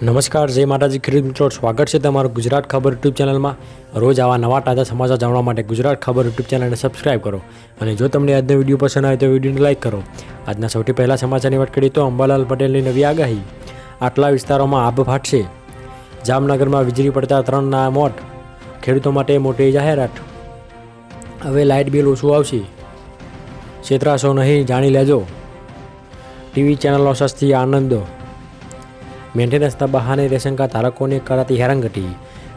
નમસ્કાર, જય માતાજી. ખેડૂત મિત્રો, સ્વાગત છે તમારું ગુજરાત ખબર યુટ્યુબ ચેનલમાં. રોજ આવા નવા તાજા સમાચાર જાણવા માટે ગુજરાત ખબર યુટ્યુબ ચેનલને સબસ્ક્રાઇબ કરો અને જો તમને આજનો વીડિયો પસંદ આવે તો વિડીયોને લાઇક કરો. આજના સૌથી પહેલાં સમાચારની વાત કરીએ તો અંબાલાલ પટેલની નવી આગાહી. આટલા વિસ્તારોમાં આભ ફાટશે. જામનગરમાં વીજળી પડતા ત્રણના મોત. ખેડૂતો માટે મોટી જાહેરાત. હવે લાઇટ બિલ ઓછું આવશે. છેતરાશો નહીં, જાણી લેજો. ટીવી ચેનલો સસ્તી, આનંદો. મેન્ટેનન્સના બહાને રેશન ધારકોને કરાતી હેરાનગતિ.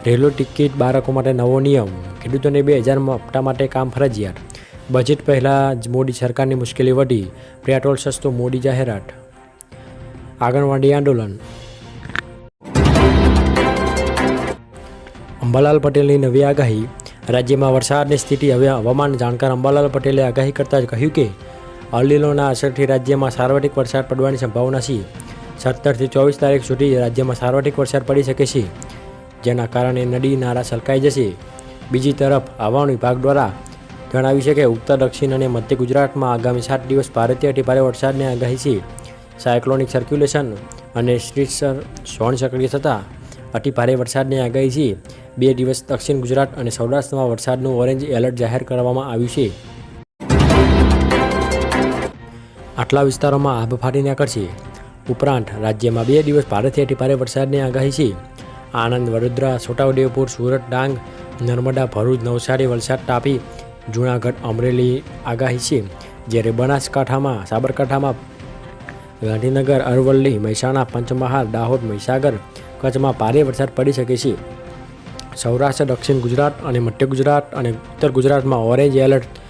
રેલવે ટિકિટ બાળકો માટે નવો નિયમ. ખેડૂતોને બે હજાર હપ્તા માટે કામ ફરજિયાત. બજેટ પહેલાં જ મોદી સરકારની મુશ્કેલી વધી. પેટ્રોલ સસ્તું, મોદી જાહેરાત. આંગણવાડી આંદોલન. અંબાલાલ પટેલની નવી આગાહી. રાજ્યમાં વરસાદની સ્થિતિ હવે હવામાન જાણકાર અંબાલાલ પટેલે આગાહી કરતાં જ કહ્યું કે, અલીલોના અસરથી રાજ્યમાં સાર્વત્રિક વરસાદ પડવાની સંભાવના છે. સત્તરથી ચોવીસ તારીખ સુધી રાજ્યમાં સાર્વત્રિક વરસાદ પડી શકે છે, જેના કારણે નદી, નાળા છલકાઈ જશે. બીજી તરફ, હવામાન વિભાગ દ્વારા જણાવ્યું છે કે ઉત્તર, દક્ષિણ અને મધ્ય ગુજરાતમાં આગામી સાત દિવસ ભારેથી અતિ ભારે વરસાદની આગાહી છે. સાયક્લોનિક સર્ક્યુલેશન અને સ્ટ્રીટસર સોણ સક્રિય થતાં અતિ ભારે વરસાદની આગાહી છે. બે દિવસ દક્ષિણ ગુજરાત અને સૌરાષ્ટ્રમાં વરસાદનું ઓરેન્જ એલર્ટ જાહેર કરવામાં આવ્યું છે. આટલા વિસ્તારોમાં આભ ફાટી નીકળશે ઉપરાંત રાજ્યમાં બે દિવસ ભારેથી અતિ ભારે વરસાદની આગાહી છે. આણંદ, વડોદરા, છોટાઉદેપુર, સુરત, ડાંગ, નર્મદા, ભરૂચ, નવસારી, વલસાડ, તાપી, જૂનાગઢ, અમરેલી આગાહી છે. જ્યારે બનાસકાંઠામાં, સાબરકાંઠામાં ગાંધીનગર, અરવલ્લી, મહેસાણા, પંચમહાલ, દાહોદ, મહીસાગર કચ્છમાં ભારે વરસાદ પડી શકે છે. સૌરાષ્ટ્ર, દક્ષિણ ગુજરાત અને મધ્ય ગુજરાત અને ઉત્તર ગુજરાતમાં ઓરેન્જ એલર્ટ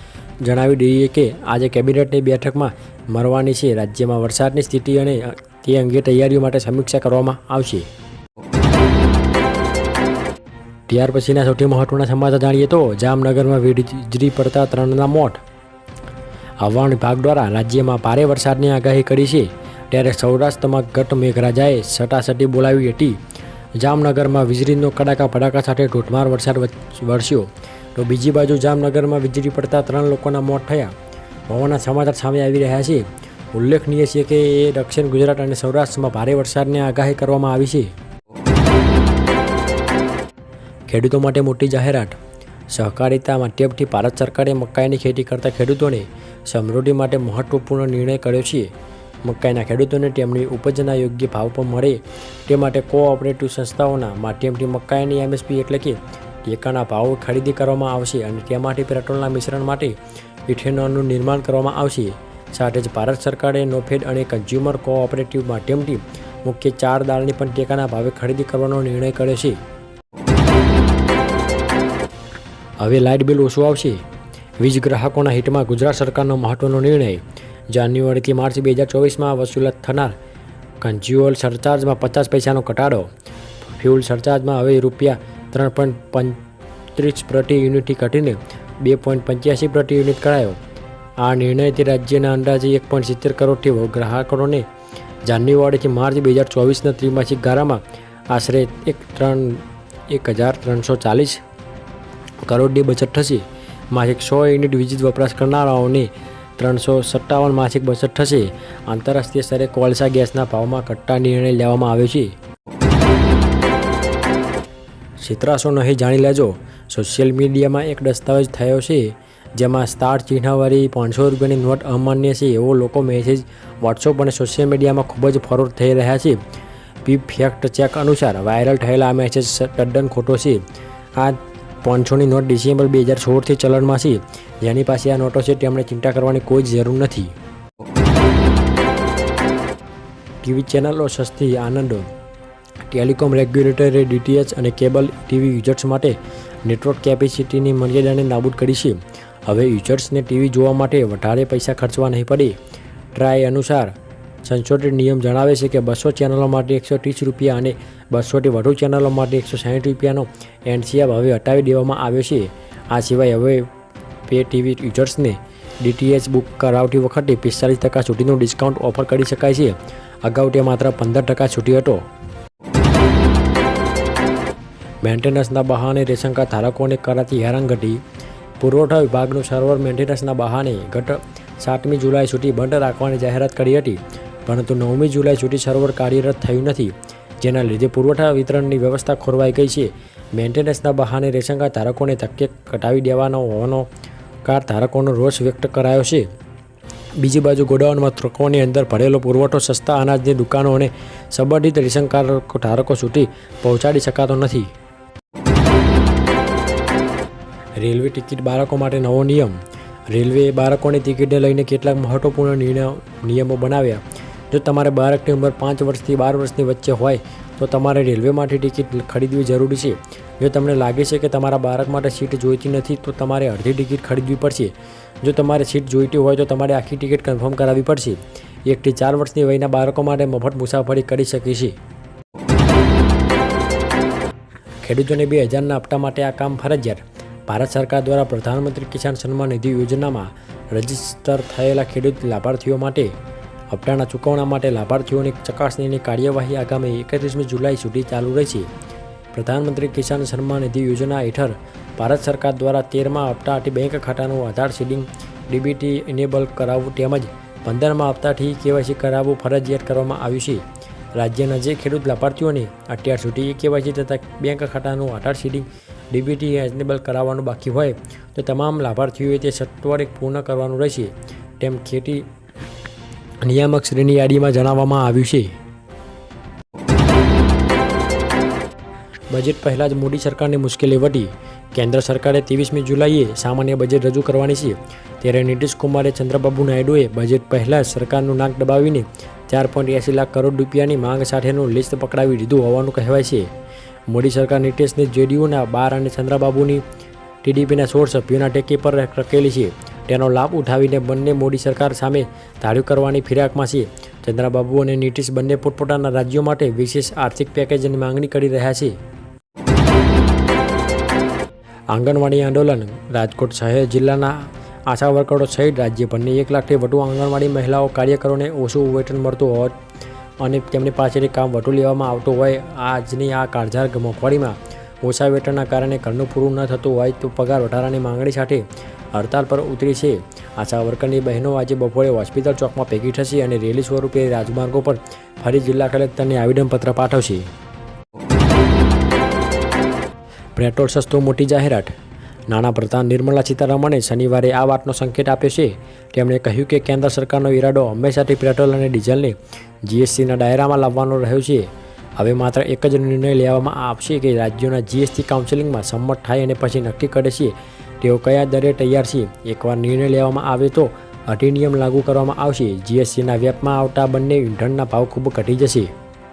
જણાવી દઈએ કે આજે કેબિનેટની બેઠકમાં મળવાની છે. રાજ્યમાં વરસાદની સ્થિતિ અને તે અંગે તૈયારીઓ માટે સમીક્ષા કરવામાં આવશે. ત્યાર પછીના સૌથી મહત્વના સમાચાર જાણીએ તો જામનગરમાં વીજળી પડતા ત્રણના મોત. હવામાન વિભાગ દ્વારા રાજ્યમાં ભારે વરસાદની આગાહી કરી છે. ત્યારે સૌરાષ્ટ્રમાં ગત મેઘરાજાએ સટાસટી બોલાવી હતી. જામનગરમાં વીજળીનો કડાકા ભડાકા સાથે ધોધમાર વરસાદ વરસ્યો. તો બીજી બાજુ જામનગરમાં વીજળી પડતા ત્રણ લોકોના મોત થયા. હોવાના સમાચાર સામે આવી રહ્યા છે. ઉલ્લેખનીય છે કે એ દક્ષિણ ગુજરાત અને સૌરાષ્ટ્રમાં ભારે વરસાદની આગાહી કરવામાં આવી છે. ખેડૂતો માટે મોટી જાહેરાત. સહકારિતા માધ્યમથી ભારત સરકારે મકાઈની ખેતી કરતા ખેડૂતોને સમૃદ્ધિ માટે મહત્વપૂર્ણ નિર્ણય કર્યો છે. મકાઈના ખેડૂતોને તેમની ઉપજના યોગ્ય ભાવ પણ મળે. તે માટે કોઓપરેટિવ સંસ્થાઓના માધ્યમથી મકાઈની એમએસપી એટલે કે ટેકાના ભાવ ખરીદી કરવામાં આવશે અને તેમાંથી પેટ્રોલના મિશ્રણ માટે ઇથેનોલનું નિર્માણ કરવામાં આવશે. સાથે જ ભારત સરકારે નોફેડ અને કન્ઝ્યુમર કોઓપરેટિવ માધ્યમથી મુખ્ય ચાર દાળની પણ ટેકાના ભાવે ખરીદી કરવાનો નિર્ણય કર્યો છે. હવે લાઇટ બિલ ઓછું આવશે. વીજ ગ્રાહકોના હિતમાં ગુજરાત સરકારનો મહત્વનો નિર્ણય. જાન્યુઆરીથી માર્ચ બે હજાર ચોવીસમાં વસૂલાત થનાર કન્ઝ્યુઅલ સરચાર્જમાં પચાસ પૈસાનો ઘટાડો. ફ્યુલ સરચાર્જમાં હવે રૂપિયા ત્રણ પોઈન્ટ પંત્રીસ પ્રતિ યુનિટથી ઘટીને બે પોઈન્ટ પંચ્યાસી પ્રતિ યુનિટ કરાયો આ નિર્ણયથી રાજ્યના અંદાજે એક પોઈન્ટ સિત્તેર કરોડથી ગ્રાહકોને જાન્યુઆરીથી માર્ચ બે હજાર ચોવીસના ત્રિમાસિક ગાળામાં આશરે એક ત્રણ, એક હજાર ત્રણસો ચાલીસ કરોડની બચત થશે. માસિક સો યુનિટ વીજ વપરાશ કરનારાઓને ત્રણસો સત્તાવન માસિક બચત થશે. આંતરરાષ્ટ્રીય સ્તરે કોલસા ગેસના ભાવમાં ઘટતા નિર્ણય લેવામાં આવ્યો છે. છેતરાશો નહીં જાણી લેજો. સોશિયલ મીડિયામાં એક દસ્તાવેજ થયો છે, જેમાં સ્ટાર ચિહ્નવાળી પાંચસો રૂપિયાની નોટ અમાન્ય છે એવો લોકો મેસેજ વોટ્સઅપ અને સોશિયલ મીડિયામાં ખૂબ જ ફરોડ થઈ રહ્યા છે. પી ફેક્ટ ચેક અનુસાર વાયરલ થયેલા આ મેસેજ તદ્દન ખોટો છે. આ પાંચસોની નોટ ડિસેમ્બર બે હજાર સોળથી ચલણમાં છે. જેની પાસે આ નોટો છે તેમણે ચિંતા કરવાની કોઈ જરૂર નથી. ટીવી ચેનલો સસ્તી આનંદો. ટેલિકોમ રેગ્યુલેટરે ડીટીએચ અને કેબલ ટીવી યુઝર્સ માટે નેટવર્ક કેપેસિટીની મર્યાદાને નાબૂદ કરી છે. હવે યુઝર્સને ટીવી જોવા માટે વધારે પૈસા ખર્ચવા નહીં પડે. ટ્રાય અનુસાર સંશોધિત નિયમ જણાવે છે કે બસો ચેનલો માટે એકસો ત્રીસ રૂપિયા અને બસોથી વધુ ચેનલો માટે એકસો સાઠ રૂપિયાનો એનસીએફ હવે હટાવી દેવામાં આવ્યો છે. આ સિવાય હવે પે ટીવી યુઝર્સને ડીટીએચ બુક કરાવતી વખતે પિસ્તાલીસ ટકા સુધીનું ડિસ્કાઉન્ટ ઓફર કરી શકાય છે. અગાઉ તે માત્ર પંદર ટકા છૂટી હતો. મેન્ટેનન્સના બહાને રેશન ધારકોને કરાતી હેરાનગતિ. પુરવઠા વિભાગનું સર્વર મેન્ટેનન્સના બહાને ગત સાતમી જુલાઈ સુધી બંધ રાખવાની જાહેરાત કરી હતી, પરંતુ નવમી જુલાઈ સુધી સર્વર કાર્યરત થયું નથી, જેના લીધે પુરવઠા વિતરણની વ્યવસ્થા ખોરવાઈ ગઈ છે. મેન્ટેનન્સના બહાને રેશન ધારકોને ધક્કે કટાવી દેવાનો હોવાનો કાર ધારકોનો રોષ વ્યક્ત કરાયો છે. બીજી બાજુ ગોડાઉનમાં ટ્રકોની અંદર ભરેલો પુરવઠો, સસ્તા અનાજની દુકાનો અને સંબંધિત રેશન કાર્ડ ધારકો સુધી પહોંચાડી શકાતો નથી. રેલવે ટિકિટ બાળકો માટે નવો નિયમ. રેલવેએ બાળકોની ટિકિટને લઈને કેટલાક મહત્વપૂર્ણ નિર્ણય, નિયમો બનાવ્યા. જો તમારે બાળકની ઉંમર પાંચ વર્ષથી બાર વર્ષની વચ્ચે હોય, તો તમારે રેલવેમાંથી ટિકિટ ખરીદવી જરૂરી છે. જો તમને લાગે છે કે તમારા બાળક માટે સીટ જોઈતી નથી, તો તમારે અડધી ટિકિટ ખરીદવી પડશે. જો તમારે સીટ જોઈતી હોય, તો તમારે આખી ટિકિટ કન્ફર્મ કરાવવી પડશે. એકથી ચાર વર્ષની વયના બાળકો માટે મફત મુસાફરી કરી શકે છે. ખેડૂતોને બે હજારના હપ્તા માટે આ કામ ફરજિયાત. ભારત સરકાર દ્વારા પ્રધાનમંત્રી કિસાન સન્માન નિધિ યોજનામાં રજિસ્ટર થયેલા ખેડૂત લાભાર્થીઓ માટે હપ્તાના ચૂકવણા માટે લાભાર્થીઓની ચકાસણીની કાર્યવાહી આગામી એકત્રીસમી જુલાઈ સુધી ચાલુ રહેશે. પ્રધાનમંત્રી કિસાન સન્માન નિધિ યોજના હેઠળ ભારત સરકાર દ્વારા તેરમા હપ્તાથી બેંક ખાતાનું આધાર સીડિંગ, ડીબીટી ઇનેબલ કરાવવું તેમજ પંદરમાં હપ્તાથી કેવાયસી કરાવવું ફરજિયાત કરવામાં આવ્યું છે. રાજ્યના જે ખેડૂત લાભાર્થીઓને અત્યાર સુધી કેવાયસી તથા બેંક ખાતાનું આધાર સીડિંગ ડીબીટી એનેબલ કરાવવાનું બાકી હોય તો તમામ લાભાર્થીઓએ તે સત્વરે પૂર્ણ કરવાનું રહેશે, તેમ ખેતી નિયામક શ્રેણી યાદીમાં જણાવવામાં આવ્યું છે. બજેટ પહેલાં જ મોદી સરકારને મુશ્કેલી વટી. કેન્દ્ર સરકારે ત્રેવીસમી જુલાઈએ સામાન્ય બજેટ રજૂ કરવાની છે. ત્યારે નીતિશ કુમારે ચંદ્રબાબુ નાયડુએ બજેટ પહેલાં સરકારનું નાક દબાવીને ચાર પોઈન્ટ એંસી લાખ કરોડ રૂપિયાની માંગ સાથેનું લિસ્ટ પકડાવી દીધું હોવાનું કહેવાય છે. મોદી સરકાર નીતિશને જેડીયુના બાર અને ચંદ્રબાબુની ટીડીપીના સોળ સભ્યોના ટેકી પર રખેલી છે. તેનો લાભ ઉઠાવીને બંને મોદી સરકાર સામે ધાર્યું કરવાની ફિરાકમાં છે. ચંદ્રબાબુ અને નીતિશ બંને પોતપોતાના રાજ્યો માટે વિશેષ આર્થિક પેકેજની માંગણી કરી રહ્યા છે. આંગણવાડી આંદોલન રાજકોટ શહેર જિલ્લાના આશા વર્કરો સહિત રાજ્યભરની એક લાખથી વધુ આંગણવાડી મહિલાઓ કાર્યકરોને ઓછું વેતન મળતું હોય અને તેમની પાસેથી કામ વધુ લેવામાં આવતું હોય, આજની આ કાળઝાળ મોંઘવારીમાં ઓછા વેતનના કારણે ઘરનું પૂરું ન થતું હોય તો પગાર વધારાની માંગણી સાથે હડતાલ પર ઉતરી છે. આશા વર્કરની બહેનો આજે બપોરે હોસ્પિટલ ચોકમાં ભેગી થશે અને રેલી સ્વરૂપે રાજમાર્ગો પર ફરી જિલ્લા કલેક્ટરને આવેદનપત્ર પાઠવશે. પેટ્રોલ સસ્તું મોટી જાહેરાત નાણાપ્રધાન નિર્મલા સીતારમણે શનિવારે આ વાતનો સંકેત આપ્યો છે. તેમણે કહ્યું કે કેન્દ્ર સરકારનો ઈરાડો હંમેશાથી પેટ્રોલ અને ડીઝલને જીએસટીના દાયરામાં લાવવાનો રહ્યો છે. હવે માત્ર એક જ નિર્ણય લેવામાં આવશે કે રાજ્યોના જીએસટી કાઉન્સિલિંગમાં સંમત થાય અને પછી નક્કી કરે છે. તેઓ કયા દરે તૈયાર છે? એકવાર નિર્ણય લેવામાં આવે તો અધિનિયમ લાગુ કરવામાં આવશે. જીએસટીના વેપમાં આવતા બંને ઈંધણના ભાવ ખૂબ ઘટી જશે.